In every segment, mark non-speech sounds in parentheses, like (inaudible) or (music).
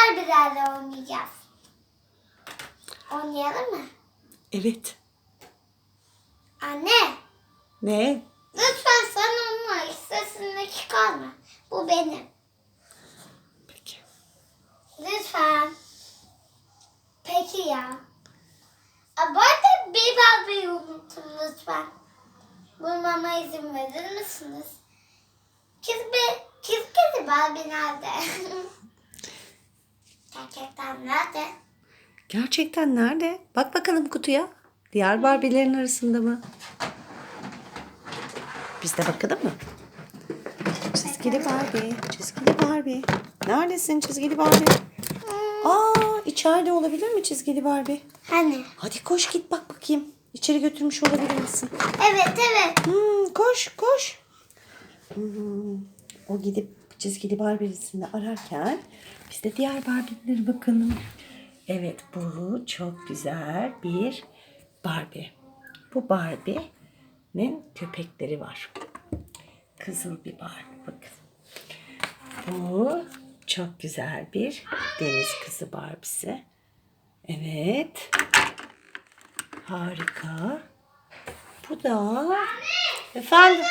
Barbie'lerle oynayacağız. Oynayalım mı? Evet. Anne, Ne? lütfen sen onunla sesini çıkarma. Bu benim. Peki. Lütfen. Peki ya. Bu arada bir Barbie'yi unuttum lütfen. Bulmama izin verir misiniz? Çizgi, çizgili Barbie nerede? (laughs) Gerçekten nerede? Gerçekten nerede? Bak bakalım kutuya. Diğer Barbie'lerin arasında mı? Biz de bakalım mı? Çizgili Barbie, çizgili Barbie. Neredesin çizgili Barbie? Aa, içeride olabilir mi çizgili Barbie? Hani? Hadi koş git bak bakayım. İçeri götürmüş olabilir misin? Evet evet. Hmm, koş koş. Hmm, o gidip çizgili Barbie'sini ararken biz de diğer Barbie'lere bakalım. Evet bu çok güzel bir Barbie. Bu Barbie'nin köpekleri var. Kızıl bir Barbie bakın. Bu çok güzel bir deniz kızı Barbie'si. Evet. Harika. Bu da efendim.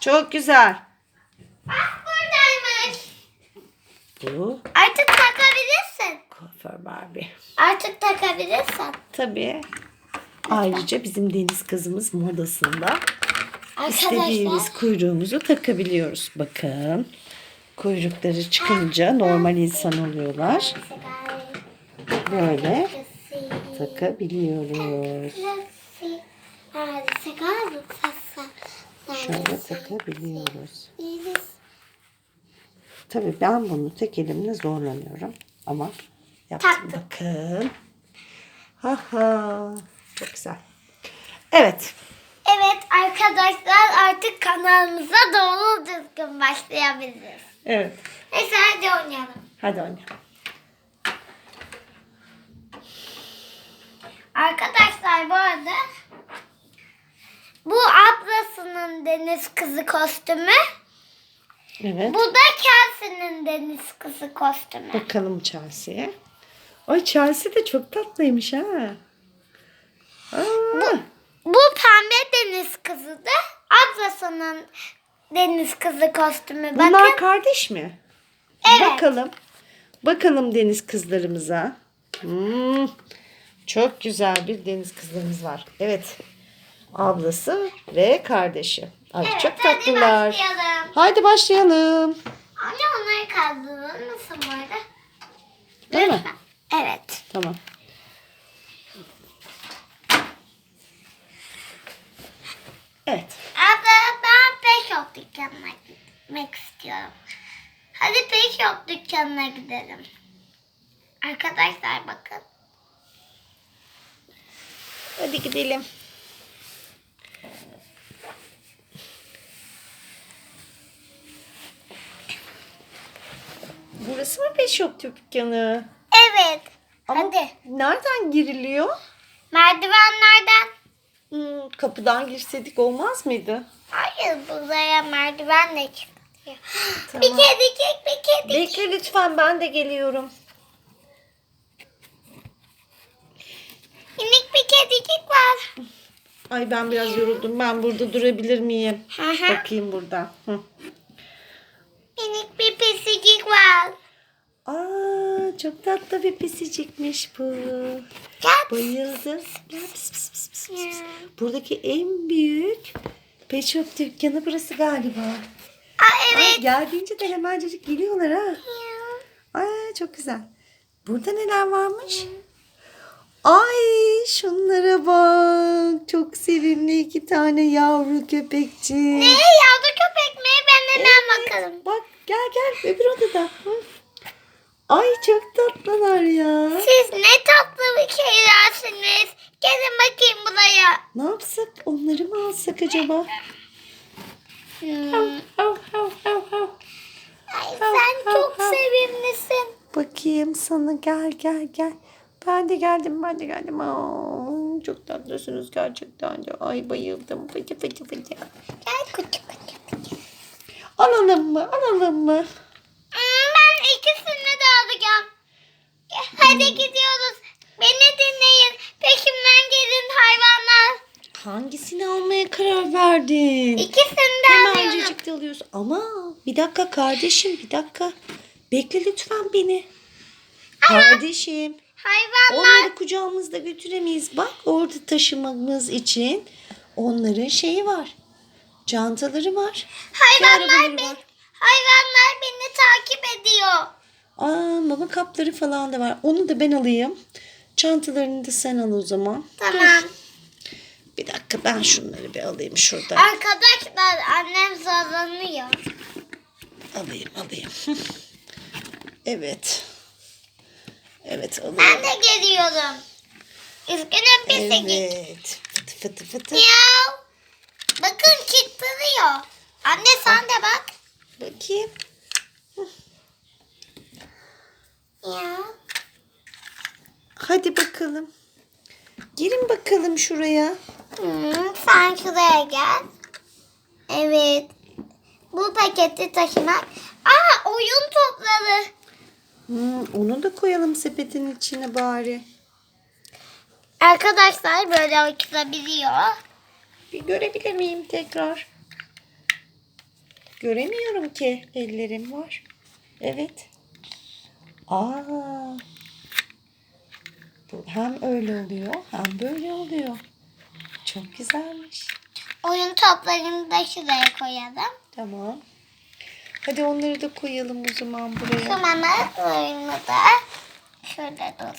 Çok güzel. Bak buradaymış. Bu Artık takabilirsin. kuaför Barbie. Artık takabilirsin. Tabii. Ayrıca bizim deniz kızımız modasında istediğimiz Arkadaşlar. kuyruğumuzu takabiliyoruz. Bakın. Kuyrukları çıkınca normal insan oluyorlar. Böyle takabiliyoruz. Şöyle takabiliyoruz. Tabii ben bunu tek elimle zorlanıyorum. Ama yaptım. Taktım. Bakın. Ha ha. Çok güzel. Evet. Evet arkadaşlar artık kanalımıza doğru düzgün başlayabiliriz. Evet. Neyse hadi oynayalım. Hadi oynayalım. Arkadaşlar bu arada bu ablasının deniz kızı kostümü. Evet. Bu da Kelsey'nin deniz kızı kostümü. Bakalım Chelsea'ye. Ay Chelsea de çok tatlıymış ha. Aa, Bu pembe deniz kızı da ablasının deniz kızı kostümü. bunlar Bakın. kardeş mi? Evet. Bakalım. Bakalım deniz kızlarımıza. Hmm, çok güzel bir deniz kızlarımız var. Evet. Ablası ve kardeşi. Ay Evet, çok hadi tatlılar. başlayalım. Haydi başlayalım. Anne onları kaldırır mısın bu arada? Değil mi? Evet. Tamam. Evet. Abla ben pet shop dükkanına gitmek istiyorum. Hadi pet shop dükkanına gidelim. Arkadaşlar bakın. Hadi gidelim. Burası mı Pet Shop dükkanı? Evet. Ama Hadi. nereden giriliyor? Merdivenlerden. Hmm, kapıdan girseydik olmaz mıydı? Hayır buraya merdivenle çıkıyor. (gasps) Tamam. Bir kedicik bir kedicik. Bekle lütfen ben de geliyorum. Minik bir kedicik var. Ay ben biraz yoruldum. Ben burada durabilir miyim? Bakayım burada. Hı. Minik bir pisicik var. Aa, çok tatlı bir pisicikmiş bu. Bayıldım. Gel pis pis pis pis pis. Buradaki en büyük pet shop dükkanı burası galiba. Aa, Ay, evet. geldiğince de hemencecik geliyorlar ha. Ay çok güzel. Burada neler varmış? Ay şunlara bak. Çok sevimli iki tane yavru köpekçik. Ne yavru köpek mi? Ben hemen Evet, bakalım. Bak gel gel öbür odada. Ay çok tatlılar ya. Siz ne tatlı bir şeylersiniz. Gelin bakayım buraya. Ne yapsak? Onları mı alsak acaba? Hmm. Hav, hav, hav, hav. Ay, sen hav, çok hav. sevimlisin. Bakayım sana gel gel gel. Ben de geldim ben de geldim. Aa, çok tatlısınız gerçekten de. Ay bayıldım. Fıcı fıcı fıcı. Gel küçük küçük küçük. Alalım mı? Alalım mı? Hmm, ben ikisini Hadi gidiyoruz. Beni dinleyin. Peşimden gelin hayvanlar. Hangisini almaya karar verdin? İkisini de alıyorum. Hemencecik de alıyorsun. Ama bir dakika kardeşim bir dakika. Bekle lütfen beni. Kardeşim. Hayvanlar. Onları kucağımızda götüremeyiz. Bak orada taşımamız için onların şeyi var. Çantaları var. Hayvanlar, ben, hayvanlar beni takip ediyor. Aa mama kapları falan da var. Onu da ben alayım. Çantalarını da sen al o zaman. Tamam. Bir dakika ben şunları bir alayım şuradan. Arkadaşlar annem zorlanıyor. Alayım alayım. (laughs) evet. Evet Ben alayım. de geliyorum. Üzgünüm bir evet. Evet. Fıtı fıtı fıtı. Miyav. Bakın kilitliyor. Anne sen de bak. Bakayım. Miyav. Hadi bakalım. Girin bakalım şuraya. Hmm, sen şuraya gel. Evet. Bu paketi taşımak. Aa oyun topları. Hmm, onu da koyalım sepetin içine bari. Arkadaşlar böyle açılabiliyor. Bir görebilir miyim tekrar? Göremiyorum ki. Ellerim var. Evet. Aa. Bu hem öyle oluyor hem böyle oluyor. Çok güzelmiş. Oyun toplarını da şuraya koyalım. Tamam. Hadi onları da koyalım o zaman buraya. Şu mama oyunu da şurada dursun.